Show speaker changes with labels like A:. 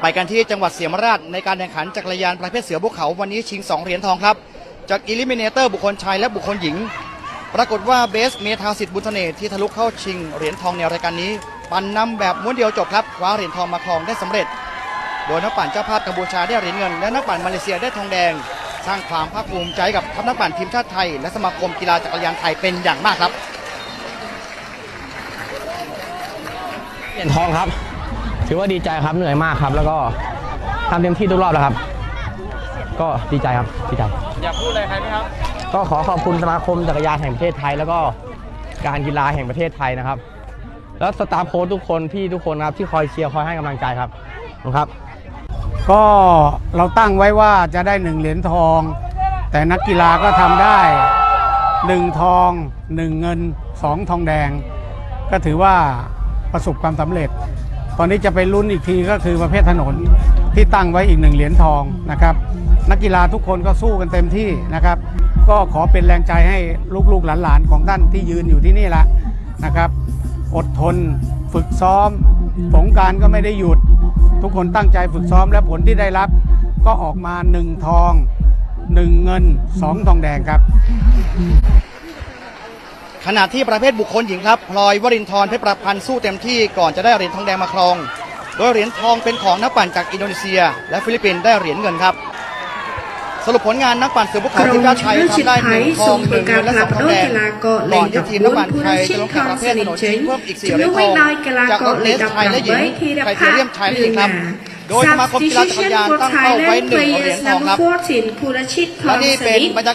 A: ไปกันที่จังหวัดเสียมราชในการแข่งขันจักรยานประเภทเสือภูเขาวันนี้ชิง 2 เหรียญทองครับจากอิลิมิเนเตอร์บุคคลชายและบุคคลหญิง ปรากฏว่าเบสเมธาสิทธิ์บุญเสน่ห์ที่ทะลุเข้าชิงเหรียญทองในรายการนี้ ปั่นนำแบบม้วนเดียวจบครับคว้าเหรียญทองมาครองได้สำเร็จ โดยนักปั่นเจ้าภาพกัมพูชาได้เหรียญเงิน และนักปั่นมาเลเซียได้ทองแดง สร้างความภาคภูมิใจกับทัพนักปั่นทีมชาติไทย และสมาคมกีฬาจักรยานไทยเป็นอย่างมากครับ
B: เหรียญทองครับ ถือว่าดีใจครับเหนื่อยมากครับ แล้วก็ทำเต็มที่ทุกรอบแล้วครับ ก็ดีใจครับดีใจ
C: อยากพูดอะไรใครไหมครับ
B: ก็ขอขอบคุณสมาคมจักรยานแห่งประเทศไทย แล้วก็การกีฬาแห่งประเทศไทยนะครับ แล้วสตาฟโค้ชทุกคนพี่ทุกคนครับที่คอยเชียร์คอยให้กำลังใจครับขอบคุณครับ
D: ก็เราตั้งไว้ว่าจะได้หนึ่งเหรียญทอง แต่นักกีฬาก็ทำได้หนึ่งทองหนึ่งเงินสองทองแดง ก็ถือว่าประสบความสำเร็จ ตอนนี้จะไปลุ้นอีกทีก็คือประเภทถนนที่ตั้งไว้อีกหนึ่งเหรียญทองนะครับ นักกีฬาทุกคนก็สู้กันเต็มที่นะครับ ก็ขอเป็นแรงใจให้ลูกๆหลานๆของท่านที่ยืนอยู่ที่นี่ละนะครับ อดทนฝึกซ้อมสงการก็ไม่ได้หยุด ทุกคนตั้งใจฝึกซ้อมและผลที่ได้รับ ก็ออกมาหนึ่งทองหนึ่งเงินสองทองแดงครับ
A: ขณะที่ประเภทบุคคลหญิงครับพลอยวรินทร์เพชรประพันธ์สู้เต็มที่ก่อนจะได้เหรียญทองแดงมาครอง โดยเหรียญทองเป็นของนักปั่นจากอินโดนีเซีย และฟิลิปปินส์ได้เหรียญเงินครับ สรุปผลงานนักปั่นเสือภูเขาทีมชาติไทยทำได้หนึ่งทองหนึ่งเงินและสองทองแดงก่อนที่ทีมนักปั่นไทยจะลงแข่งประเภทถนนชิงเพิ่มอีกสี่เหรียญทองจากรถเลสชายและหญิงไทเทเรียมชายและหญิงครับโดยสมาคมกีฬาจักรยานตั้งเป้าไว้หนึ่งเหรียญทองครับและนี่เป็นบรรยากาศ